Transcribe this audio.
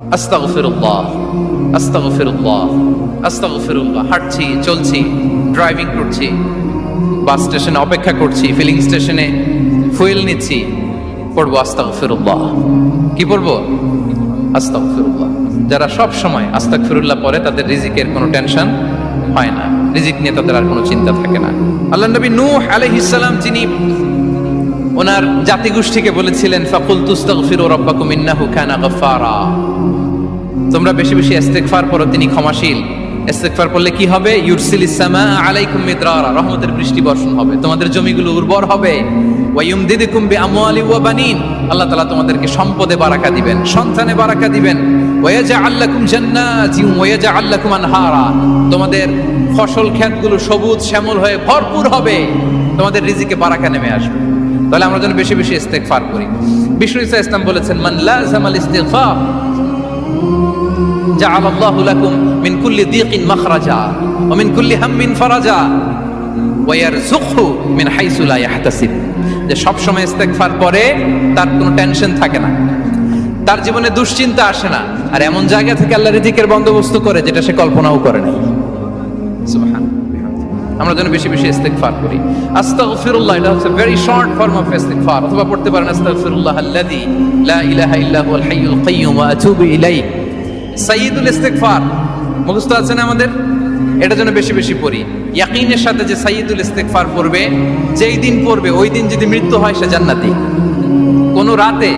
আস্তাগফিরুল্লাহ আস্তাগফিরুল্লাহ আস্তাগফিরুল্লাহ। হাঁটছি, চলছি ড্রাইভিং করছি বাস স্টেশনে অপেক্ষা করছি ফিলিং স্টেশনে ফুয়েল নিচ্ছি। পড়ব আস্তাগফিরুল্লাহ। কি পড়ব? আস্তাগফিরুল্লাহ। যারা সব সময় আস্তাগফিরুল্লাহ পড়ে, তাদের রিজিকের কোনো টেনশন হয় না। রিজিক নিয়ে তাদের আর কোনো চিন্তা থাকে না। আল্লাহ নবী নূহ আলাইহিস যিনি ওনার জাতিগোষ্ঠীকে বলেছিলেন ফাকুল তুস্তাগফিরু রাব্বাকুম ইন্নাহু কানা গাফফারা। তোমরা বেশি বেশি ইস্তেগফার করো তিনি ক্ষমাশীল। ইস্তেগফার করলে কি হবে? ইউরসিলিস সামা আলাইকুম মিদরারা। রহমতের বৃষ্টি বর্ষণ হবে। তোমাদের জমিগুলো উর্বর হবে। ওয়া ইউমদিদুকুম বিআমওয়ালি ওয়া বানিন। আল্লাহ তাআলা তোমাদেরকে সম্পদে বারাকা দিবেন, সন্তানে বারাকা দিবেন। ওয়া ইয়াজআল লাকুম জান্নাতি ওয়া ইয়াজআল লাকুম আনহারা। তোমাদের ফসল ক্ষেতগুলো সবুজ শ্যামল হয়ে ভরপুর হবে। তোমাদের রিজিকে বারাকা নেমে আসবে। তাহলে আমরা যেন বেশি বেশি ইস্তেগফার করি। বিষ্ণু ইসা ইসলাম বলেছেন, মান লাজামাল ইস্তিগফার জাআল আল্লাহু লাকুম মিন কুল্লি দিকিন মাখরাজা ওয়া মিন কুল্লি হাম্মিন ফারাজা ওয়া ইয়ারযুকহু মিন হাইসু লা ইয়াহতাসিব। যে সব সময় ইস্তেগফার করে, তার কোনো টেনশন থাকে না। তার জীবনে দুশ্চিন্তা আসে না। আর এমন জায়গা থেকে আল্লাহ রিজিকের বন্দোবস্ত করে, যেটা সে কল্পনাও করে নাই। সুবহানাল্লাহ। আমরা যেন বেশি বেশি ইস্তেগফার করি। আস্তাগফিরুল্লাহ, এটা হচ্ছে ভেরি শর্ট ফর্ম অফ ইস্তেগফার। অথবা পড়তে পারেন, আস্তাগফিরুল্লাহ আল্লাযী লা ইলাহা ইল্লা হুয়াল হাইয়ুল কাইয়্যুম ওয়া আতুবু ইলাইহি। সাইয়্যিদুল ইস্তেগফার। মুখস্থ আছে না আমাদের? এটা যেন বেশি বেশি পড়ি। ইয়াকিনের সাথে যে সাইয়্যিদুল ইস্তেগফার পড়বে, যেই দিন পড়বে, ওই দিন যদি মৃত্যু হয়, সে জান্নাতি। কোন রাতে